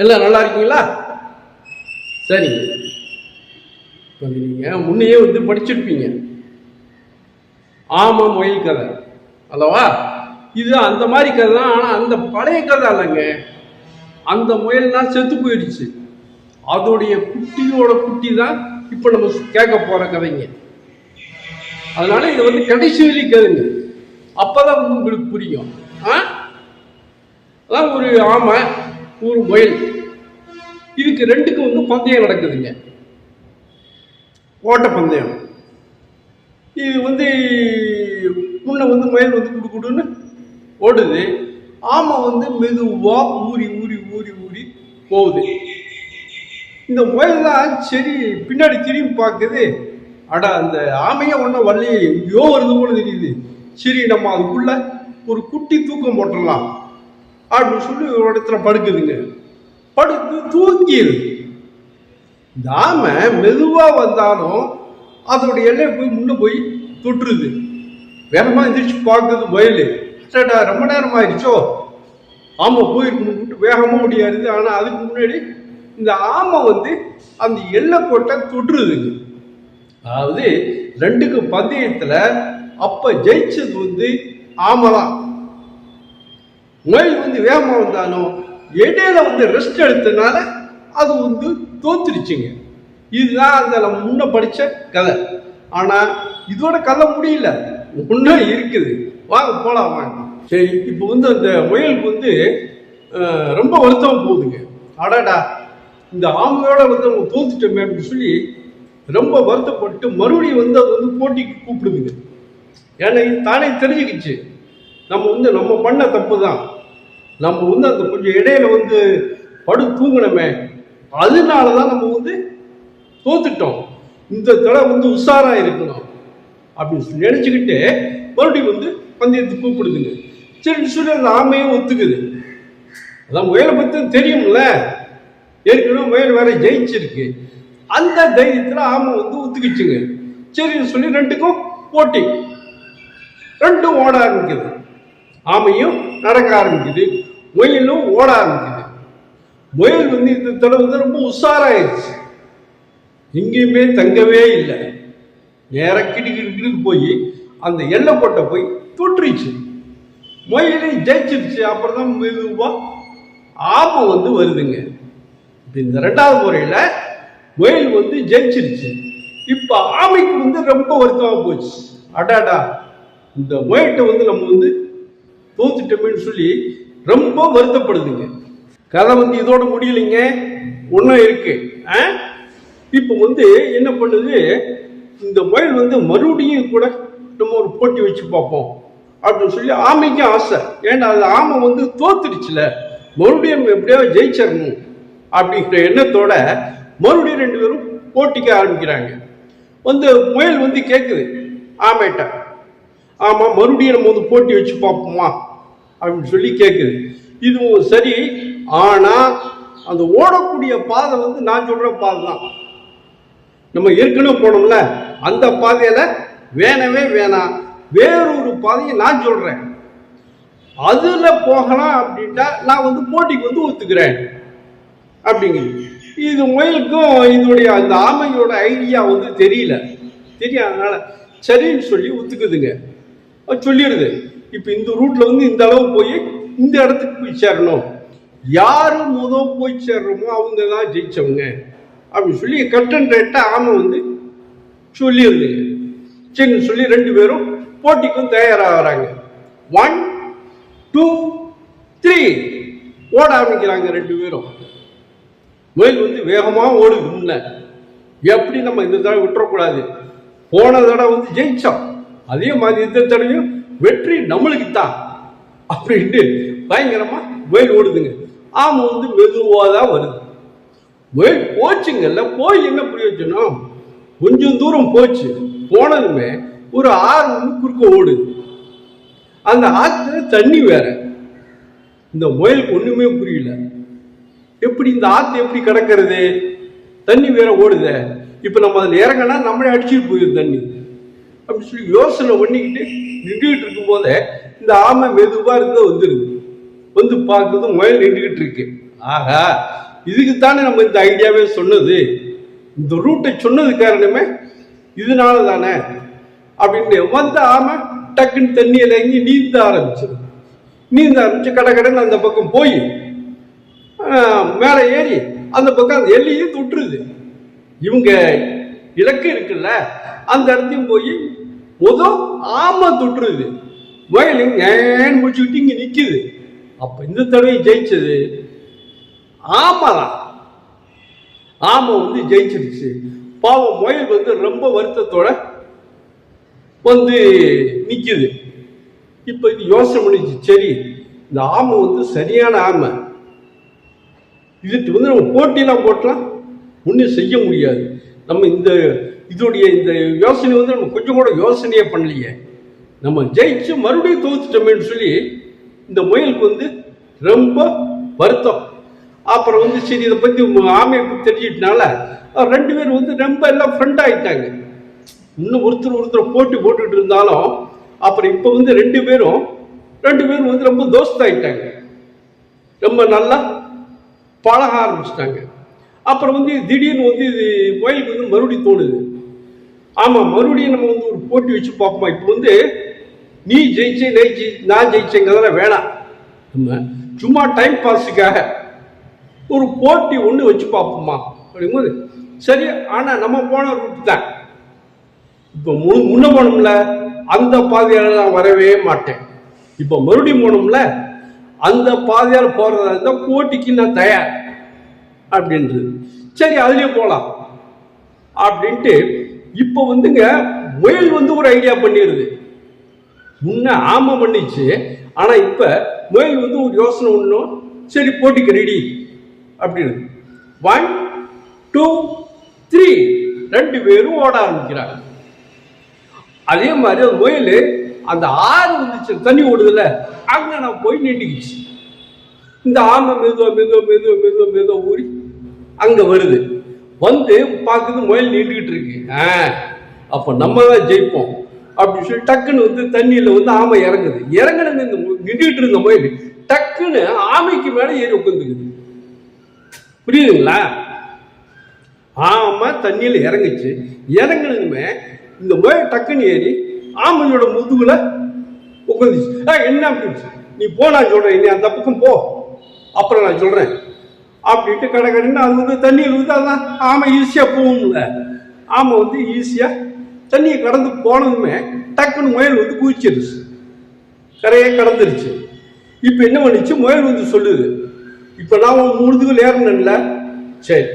எல்லாம் நல்லா இருக்கீங்களா? சரிங்க இப்போ நீங்கள் முன்னையே வந்து படிச்சிருப்பீங்க. ஆமாம் மொயில் கதை. அல்லவா? இது அந்த மாதிரி கதை தான் ஆனால் அந்த பழைய கதை இல்லைங்க அந்த முயல்லாம் செத்து போயிடுச்சு. அதோடைய குட்டியோட குட்டி தான் இப்போ நம்ம கேட்க போகிற கதைங்க. அதனால இது வந்து கடைசி வழி கேளுங்க. அப்பதான் வந்து உங்களுக்கு புரியும். ஆ? அதான் ஒரு ஆமை ஒரு முயல் இதுக்கு ரெண்டுக்கும் வந்து பந்தயம் நடக்குதுங்க. ஓட்ட பந்தயம். இது வந்து முன்ன வந்து முயல் வந்து குடு குடுன்னு ஓடுது. ஆமை வந்து மெதுவா ஊறி ஊறி ஊறி ஊறி போகுது. இந்த முயல் தான் சரி பின்னாடி திரும்பி பார்க்குது. அட அந்த ஆமையே ஒன்றும் வரலையே எங்கேயோ வருது போல தெரியுது. சரி நம்ம அதுக்குள்ள ஒரு குட்டி தூக்கம் போட்டுடலாம். அப்படின்னு சொல்லி ஒரு இடத்துல படுக்குதுங்க. படுத்து தூங்கிடுது இந்த ஆமை மெதுவாக வந்தாலும் அதோட எல்லையை போய் முன்னே போய் தொட்டுருது. வேகமாக எந்திரிச்சு பார்க்குது முயல் அடடா ரொம்ப நேரம் ஆயிடுச்சோ? ஆமை போயிருக்கணும் வேகமாக முடியாது ஆனால் அதுக்கு முன்னாடி இந்த ஆமை வந்து அந்த எல்லை கோட்டை தொட்டுருதுங்க. அதாவது ரெண்டுக்கு பந்தயத்தில் அப்போ ஜெயிச்சது வந்து ஆமை தான் நோய் வந்து வேகமாக வந்தாலும் இடையில வந்து ரெஸ்ட் எடுத்ததுனால அது வந்து தோத்துருச்சுங்க. இதுதான் அந்த நம்ம முன்ன படித்த கதை. ஆனால் இதோட கதை முடியல. இன்னும் இருக்குது. வாங்க போகலாம் வாங்க. சரி இப்போ வந்து அந்த முயலுக்கு வந்து ரொம்ப வருத்தம் போகுதுங்க. அடாடா இந்த ஆமையோட வந்து நம்ம தோத்துட்டோமே அப்படின்னு சொல்லி ரொம்ப வருத்தப்பட்டு மறுபடியும் வந்து அது வந்து போட்டிக்கு கூப்பிடுதுங்க. ஏன்னா இது தானே தெரிஞ்சுக்கிச்சு. நம்ம வந்து நம்ம பண்ண தப்பு தான் நம்ம வந்து அந்த கொஞ்சம் இடையில வந்து படு தூங்கணுமே அதனால தான் நம்ம வந்து தோத்துட்டோம். இந்த தடவை வந்து உஷாரா இருக்கணும். அப்படின்னு சொல்லி நினைச்சுக்கிட்டு மறுபடியும் வந்து பந்தயத்தை கூப்பிடுதுங்க. சரின்னு சொல்லி அந்த ஆமையும் ஒத்துக்குது. அதான் முயலை பற்றி தெரியும்ல. ஏற்கனவே முயல் வேற ஜெயிச்சிருக்கு. அந்த தைரியத்தில் ஆமை வந்து ஒத்துக்கிச்சுங்க. சரின்னு சொல்லி ரெண்டுக்கும் போட்டி. ரெண்டும் ஓட ஆரம்பிக்குது. ஆமையும் நடக்க ஆரம்பிக்குது. முயலும் ஓட ஆரம்பிக்குது. முயல் வந்து இந்த தடவை வந்து ரொம்ப உஷாராயிருச்சு எங்கேயுமே தங்கவே இல்லை. நேராக கிடு கிடு கிடுக்கு போய் அந்த எல்லை கோட்டை போய் தொற்றுச்சு. முயலையும் ஜெயிச்சிருச்சு. அப்புறம் தான் மெதுவா ஆமை வந்து வருதுங்க. இப்போ இந்த ரெண்டாவது முறையில் முயல் வந்து ஜெயிச்சிருச்சு. இப்போ ஆமைக்கு வந்து ரொம்ப வருத்தமாக போச்சு. அடாடா இந்த முயல்கிட்ட வந்து நம்ம வந்து தோத்துட்டோமேன்னு சொல்லி ரொம்ப வருத்தப்படுதுங்க. கதை வந்து இதோட முடியலைங்க. ஒன்றும் இருக்கு. ஆ? இப்போ வந்து என்ன பண்ணுது? இந்த முயல் வந்து மறுபடியும் கூட நம்ம ஒரு போட்டி வச்சு பார்ப்போம். அப்படின்னு சொல்லி ஆமைக்கும் ஆசை. ஏன்னா அது ஆமை வந்து தோத்துடுச்சுல. மறுபடியும் நம்ம எப்படியாவது ஜெயிச்சிடணும் அப்படிங்கிற எண்ணத்தோட மறுபடியும் ரெண்டு பேரும் போட்டிக்க ஆரம்பிக்கிறாங்க. வந்து முயல் வந்து கேட்குது ஆமைட்ட. ஆமாம் மறுபடியும் நம்ம வந்து போட்டி வச்சு பார்ப்போமா? அப்படின்னு சொல்லி கேட்குது இதுவும் சரி. ஆனால் அந்த ஓடக்கூடிய பாதை வந்து நான் சொல்கிற பாதை தான். நம்ம ஏற்கனவே போனோம்ல அந்த பாதையில் வேணவே வேணாம். வேறொரு பாதையை நான் சொல்கிறேன் அதில் போகலாம் அப்படின்ட்டா நான் வந்து போட்டிக்கு வந்து ஒத்துக்கிறேன். அப்படிங்குது இது முயலுக்கும் இதோடைய அந்த ஆமையோட ஐடியா வந்து தெரியல. தெரியாதனால சரின்னு சொல்லி ஒத்துக்குதுங்க. சொல்லிடுது. இப்போ இந்த ரூட்ல வந்து இந்த அளவு போய் இந்த இடத்துக்கு போய் சேரணும். யாரு முதல் போய் சேர்றோமோ அவங்க தான் ஜெயிச்சவங்க. அப்படின்னு சொல்லி கட்டன் ரேட்டை ஆமை வந்து சொல்லியிருந்தீங்க சரின்னு சொல்லி ரெண்டு பேரும் போட்டிக்கும் தயாராகிறாங்க. ஒன் டூ த்ரீ ஓட ஆரம்பிக்கிறாங்க ரெண்டு பேரும். முயல் வந்து வேகமாக ஓடுது முன்ன. எப்படி நம்ம இந்த தடவை விட்டுறக்கூடாது? போன தடவை வந்து ஜெயிச்சோம். அதே மாதிரி இந்த தடவையும் வெற்றி நம்மளுக்கு தான் அப்படின்ட்டு பயங்கரமா முயல் ஓடுதுங்க. ஆமை வந்து மெதுவாக தான் வருது. முயல் போச்சுங்கல்ல போய் என்ன பிரயோஜனம்? கொஞ்சம் தூரம் போச்சு. போனதுமே ஒரு ஆறு வந்து குறுக்க ஓடுது. அந்த ஆற்றுல தண்ணி வேற. இந்த முயலுக்கு ஒண்ணுமே புரியல. எப்படி இந்த ஆத்து எப்படி கிடக்கிறது? தண்ணி வேற ஓடுதே. இப்ப நம்ம அதில் இறங்கினா நம்மளே அடிச்சுட்டு போயிடும் தண்ணி. அப்படின்னு சொல்லி யோசனை பண்ணிக்கிட்டு நின்றுகிட்டு இருக்கும் போதே இந்த ஆமை மெதுவா இருந்த வந்துடுது வந்து பார்க்குது முயல் நின்றுகிட்டு இருக்கு. ஆகா இதுக்கு தானே நம்ம இந்த ஐடியாவே சொன்னது. இந்த ரூட்டை சொன்னது காரணமே இதனால தானே அப்படின்னு வந்த ஆமை டக்குன்னு தண்ணியில் இறங்கி நீந்த ஆரம்பிச்சது. நீந்த ஆரம்பிச்சு கடை கடைன்னு அந்த பக்கம் போய் மேலே ஏறி அந்த பக்கம் அந்த எல்லையும் தொட்டுருது. இவங்க இலக்கு இருக்குல்ல அந்த இடத்தையும் போய் முதல் ஆமை தொட்டுருது. முயல் ஏன்னு முடிச்சுக்கிட்டு இங்கே நிற்குது அப்போ இந்த தடவை ஜெயிச்சது ஆமை தான் ஆமை வந்து ஜெயிச்சிருச்சு. பாவம் முயல் வந்து ரொம்ப வருத்தத்தோட வந்து நிற்கிது இப்போ இது யோசனை பண்ணிச்சு சரி இந்த ஆமை வந்து சரியான ஆமை. இதுக்கு வந்து நம்ம போட்டிலாம் போட்டலாம் ஒன்றும் செய்ய முடியாது. நம்ம இந்த இதோடைய இந்த யோசனை வந்து நம்ம கொஞ்சம் கூட யோசனையே பண்ணலையே. நம்ம ஜெயிச்சு மறுபடியும் தோத்துட்டோமேன்னு சொல்லி இந்த முயலுக்கு வந்து ரொம்ப வருத்தம். அப்புறம் வந்து சரி இதை பற்றி ஆமையை பற்றி தெரிஞ்சிட்டனால ரெண்டு பேரும் வந்து ரொம்ப எல்லாம் ஃப்ரெண்ட் ஆகிட்டாங்க இன்னும் ஒருத்தர் ஒருத்தர் போட்டி போட்டுட்டு இருந்தாலும் அப்புறம் இப்போ வந்து ரெண்டு பேரும் ரெண்டு பேரும் வந்து ரொம்ப தோஸ்தாயிட்டாங்க. ரொம்ப நல்லா பழக ஆரம்பிச்சிட்டாங்க. அப்புறம் வந்து திடீர்னு வந்து இது முயலுக்கு வந்து மறுபடியும் தோணுது. ஆமாம் மறுபடியும் நம்ம வந்து ஒரு போட்டி வச்சு பார்ப்போமா? இப்போ வந்து நீ ஜெயிச்சே ஜெயிச்சு நான் ஜெயிச்சேங்கிறதெல்லாம் வேணாம். நம்ம சும்மா டைம் பாஸுக்காக ஒரு போட்டி ஒன்று வச்சு பார்ப்போமா? அப்படிங்கும்போது சரி ஆனால் நம்ம போன ரூட் தான். இப்போ மு முன்ன போனோம்ல அந்த பாதையால் நான் வரவே மாட்டேன். இப்போ மறுபடியும் போனோம்ல அந்த பாதையால் போகிறதா இருந்தால் போட்டிக்கு நான் தயார். அப்படின்றது. சரி அதுலேயே போகலாம் அப்படின்ட்டு இப்போ வந்துங்க முயல் வந்து ஒரு ஐடியா பண்ணிடுது முன்ன ஆமை பண்ணிச்சு ஆனால் இப்போ முயல் வந்து ஒரு யோசனை ஒன்றும் சரி போட்டிக்கு ரெடி அப்படின்னு. ஒன் டூ த்ரீ ரெண்டு பேரும் ஓட ஆரம்பிக்கிறாங்க. அதே மாதிரி அந்த முயல் அந்த ஆறு வந்துச்சு தண்ணி ஓடுதுல அங்கே நான் போய் நீட்டிக்கிச்சு இந்த ஆமை மெதுவோ மெதுவோ மெதுவா மெதுவோ மெதுவா ஊறி அங்கே வருது. வந்து பார்க்குது முயல் நீண்டுக்கிட்டு இருக்கு. ஆ அப்போ நம்ம தான் ஜெயிப்போம். அப்படின்னு சொல்லி டக்குன்னு வந்து தண்ணியில் வந்து ஆமை இறங்குது. இறங்குனது இந்த மு- நின்றுட்டு இருந்த முயல் டக்குன்னு ஆமைக்கு மேலே ஏறி உட்காந்துக்குது புரியுதுங்களா? ஆமை தண்ணியில் இறங்குச்சு. இறங்குனதுமே இந்த முயல் டக்குன்னு ஏறி ஆமையோட முதுகுல உட்காந்துச்சு ஆ என்ன அப்படின்னு நீ போ நான் சொல்கிறேன் நீ அந்த பக்கம் போ. அப்புறம் நான் சொல்கிறேன் அப்படின்ட்டு கடகடன்னு அது வந்து தண்ணியில் வந்து அதான் ஆமை ஈஸியாக போகும்ல. ஆமை வந்து ஈஸியாக தண்ணியை கடந்து போனதுமே டக்குன்னு முயல் வந்து குதிச்சிருச்சு. கரையே கடந்துருச்சு. இப்போ என்ன பண்ணுச்சு? முயல் வந்து சொல்லுது. இப்போ நான் உன் முதுகுல ஏறினேன்ல சரி.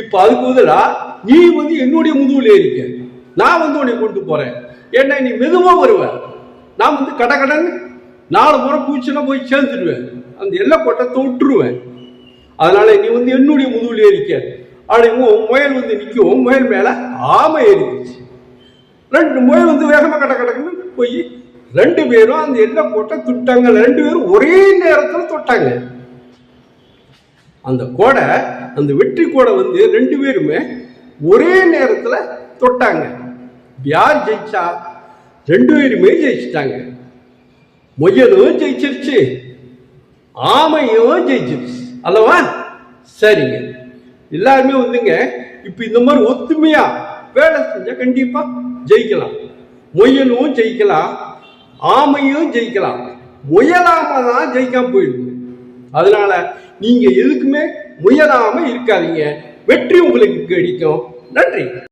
இப்போ அதுக்கு பதிலா நீ வந்து என்னுடைய முதுகில் ஏறிக்க நான் வந்து உன்னை கொண்டு போகிறேன் ஏன்னா நீ மெதுவாக வருவேன் நான் வந்து கட நாலு முறை பூச்சினா போய் சேர்ந்துடுவேன் அந்த எல்லை கொட்டத்தை விட்டுருவேன் அதனால நீ வந்து என்னுடைய முதுகில் ஏறிக்க அப்படிங்கும் முயல் வந்து நிற்கும் முயல் மேல ஆமை ஏறிடுச்சு ரெண்டு முயல் வந்து வேகமாக கட்ட கடக்குன்னு போய் ரெண்டு பேரும் அந்த எல்லை கோட்டை தொட்டாங்க. ரெண்டு பேரும் ஒரே நேரத்தில் தொட்டாங்க. அந்த கோடை அந்த வெற்றி கோடை வந்து ரெண்டு பேருமே ஒரே நேரத்தில் தொட்டாங்க. யார் ஜெயிச்சா? ரெண்டு பேருமே ஜெயிச்சிட்டாங்க. முயலும் ஜெயிச்சிருச்சு. ஆமையும் ஜெயிச்சிருச்சு. அல்லவா? சரிங்க. எல்லாருமே வந்துங்க இப்போ இந்த மாதிரி ஒத்துமையா வேலை செஞ்சா கண்டிப்பா ஜெயிக்கலாம். முயலும் ஜெயிக்கலாம் ஆமையும் ஜெயிக்கலாம். முயலாம தான் ஜெயிக்காம போயிடுது. அதனால நீங்க எதுக்குமே முயலாம இருக்காதீங்க. வெற்றி உங்களுக்கு கிடைக்கும். நன்றி.